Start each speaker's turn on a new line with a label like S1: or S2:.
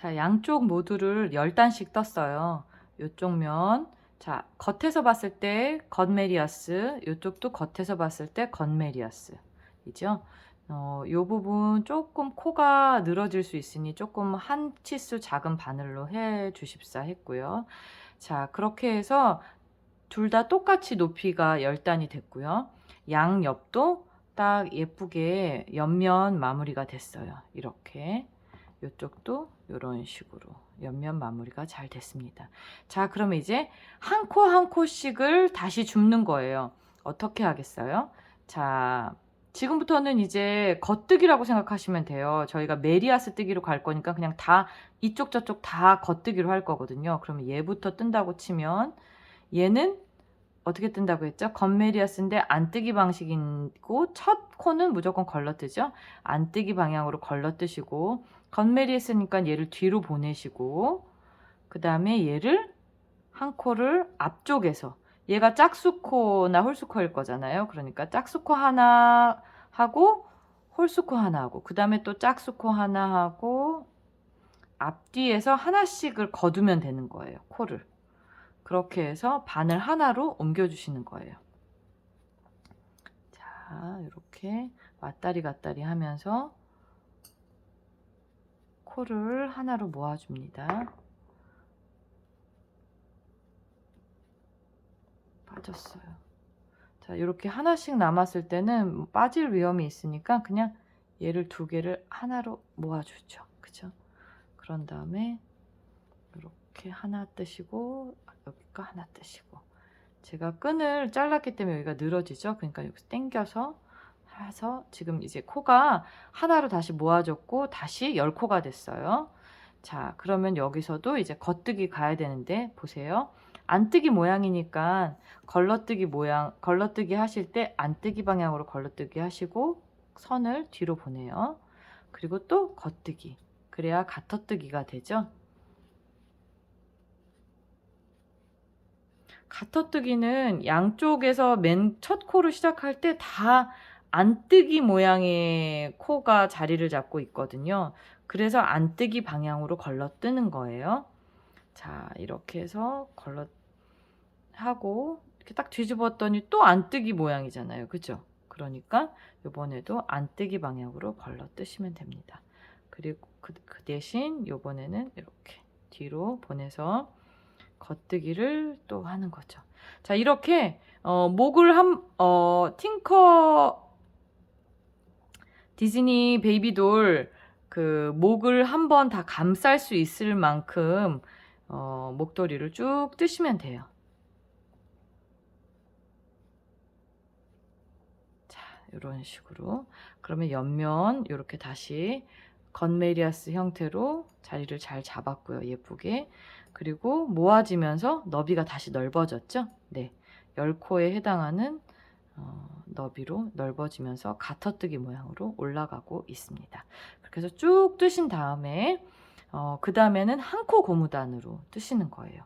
S1: 자, 양쪽 모두를 10단씩 떴어요. 요쪽 면. 자, 겉에서 봤을 때 겉메리아스, 요쪽도 겉에서 봤을 때 겉메리아스. 이죠? 어, 요 부분 조금 코가 늘어질 수 있으니 조금 한 치수 작은 바늘로 해 주십사 했고요. 자, 그렇게 해서 둘 다 똑같이 높이가 10단이 됐고요. 양 옆도 딱 예쁘게 옆면 마무리가 됐어요. 이렇게. 이쪽도 이런 식으로 옆면 마무리가 잘 됐습니다. 자, 그러면 이제 한 코 한 코씩을 다시 줍는 거예요. 어떻게 하겠어요? 자, 지금부터는 이제 겉뜨기라고 생각하시면 돼요. 저희가 메리아스 뜨기로 갈 거니까 그냥 다 이쪽 저쪽 다 겉뜨기로 할 거거든요. 그러면 얘부터 뜬다고 치면 얘는 어떻게 뜬다고 했죠? 겉메리아스인데 안뜨기 방식이고 첫 코는 무조건 걸러뜨죠. 안뜨기 방향으로 걸러뜨시고 겉메리아스니까 얘를 뒤로 보내시고 그 다음에 얘를 한 코를 앞쪽에서 얘가 짝수코나 홀수코일 거잖아요. 그러니까 짝수코 하나 하고 홀수코 하나 하고 그 다음에 또 짝수코 하나 하고 앞뒤에서 하나씩을 거두면 되는 거예요. 코를. 그렇게 해서 바늘 하나로 옮겨주시는 거예요. 자, 이렇게 왔다리 갔다리 하면서 코를 하나로 모아줍니다. 빠졌어요. 자, 이렇게 하나씩 남았을 때는 뭐 빠질 위험이 있으니까 그냥 얘를 두 개를 하나로 모아주죠. 그죠? 그런 다음에 이렇게 하나 뜨시고 여기가 하나 뜨시고 제가 끈을 잘랐기 때문에 여기가 늘어지죠. 그러니까 여기서 당겨서 해서 지금 이제 코가 하나로 다시 모아졌고 다시 열 코가 됐어요. 자, 그러면 여기서도 이제 겉뜨기 가야 되는데 보세요. 안뜨기 모양이니까 걸러뜨기 모양, 걸러뜨기 하실 때 안뜨기 방향으로 걸러뜨기 하시고 선을 뒤로 보내요. 그리고 또 겉뜨기. 그래야 가터뜨기가 되죠. 가터뜨기는 양쪽에서 맨 첫 코를 시작할 때 다 안뜨기 모양의 코가 자리를 잡고 있거든요. 그래서 안뜨기 방향으로 걸러뜨는 거예요. 자, 이렇게 해서 걸러 하고 이렇게 딱 뒤집었더니 또 안뜨기 모양이잖아요. 그죠? 그러니까 이번에도 안뜨기 방향으로 걸러 뜨시면 됩니다. 그리고 그, 그 대신 이번에는 이렇게 뒤로 보내서 겉뜨기를 또 하는 거죠. 자, 이렇게 어, 목을 한 어, 팅커 디즈니 베이비돌 그 목을 한번 다 감쌀 수 있을 만큼 어, 목도리를 쭉 뜨시면 돼요. 자, 이런 식으로. 그러면 옆면 이렇게 다시 건메리아스 형태로 자리를 잘 잡았고요. 예쁘게. 그리고 모아지면서 너비가 다시 넓어졌죠? 네. 10코에 해당하는 어, 너비로 넓어지면서 가터뜨기 모양으로 올라가고 있습니다. 그렇게 해서 쭉 뜨신 다음에 어, 그 다음에는 한 코 고무단으로 뜨시는 거예요.